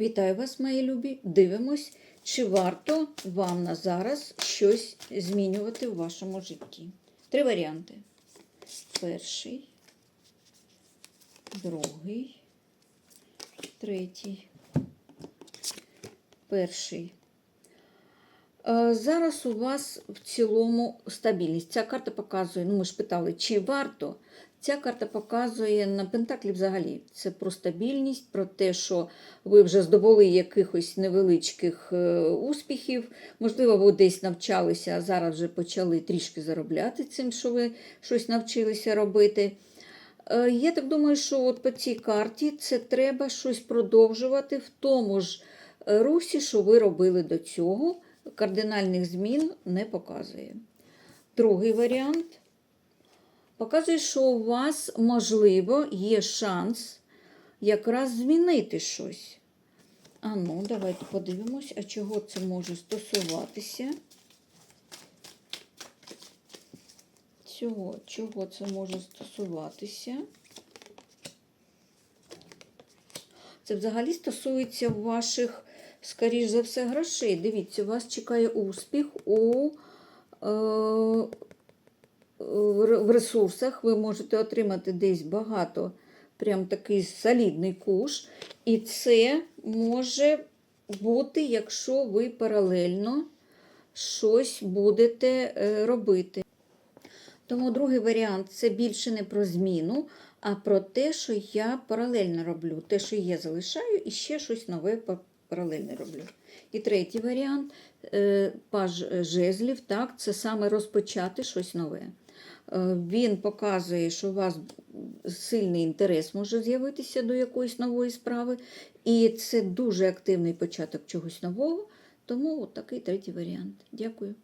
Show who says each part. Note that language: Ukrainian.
Speaker 1: Вітаю вас, мої любі. Дивимось, чи варто вам на зараз щось змінювати в вашому житті. Три варіанти. Перший, другий, третій. Перший. Е, Зараз у вас в цілому стабільність. Ця карта показує, ну ми ж питали, чи варто. Ця карта показує на Пентаклі взагалі. Це про стабільність, про те, що ви вже здобули якихось невеличких е, успіхів. Можливо, ви десь навчалися, а зараз вже почали трішки заробляти цим, що ви щось навчилися робити. Е, Я так думаю, що от по цій карті це треба щось продовжувати в тому ж русі, що ви робили до цього. Кардинальних змін не показує. Другий варіант показує, що у вас, можливо, є шанс якраз змінити щось. А ну, давайте подивимось, а чого це може стосуватися. Цього, чого це може стосуватися? Це взагалі стосується ваших, скоріш за все, грошей. Дивіться, вас чекає успіх у, е, в ресурсах. Ви можете отримати десь багато, прям такий солідний куш. І це може бути, якщо ви паралельно щось будете е, робити. Тому другий варіант це більше не про зміну, а про те, що я паралельно роблю. Те, що я залишаю, і ще щось нове паралельно роблю. І третій варіант е, паж жезлів, так, це саме розпочати щось нове. Е, Він показує, що у вас сильний інтерес може з'явитися до якоїсь нової справи, і це дуже активний початок чогось нового. Тому от такий третій варіант. Дякую.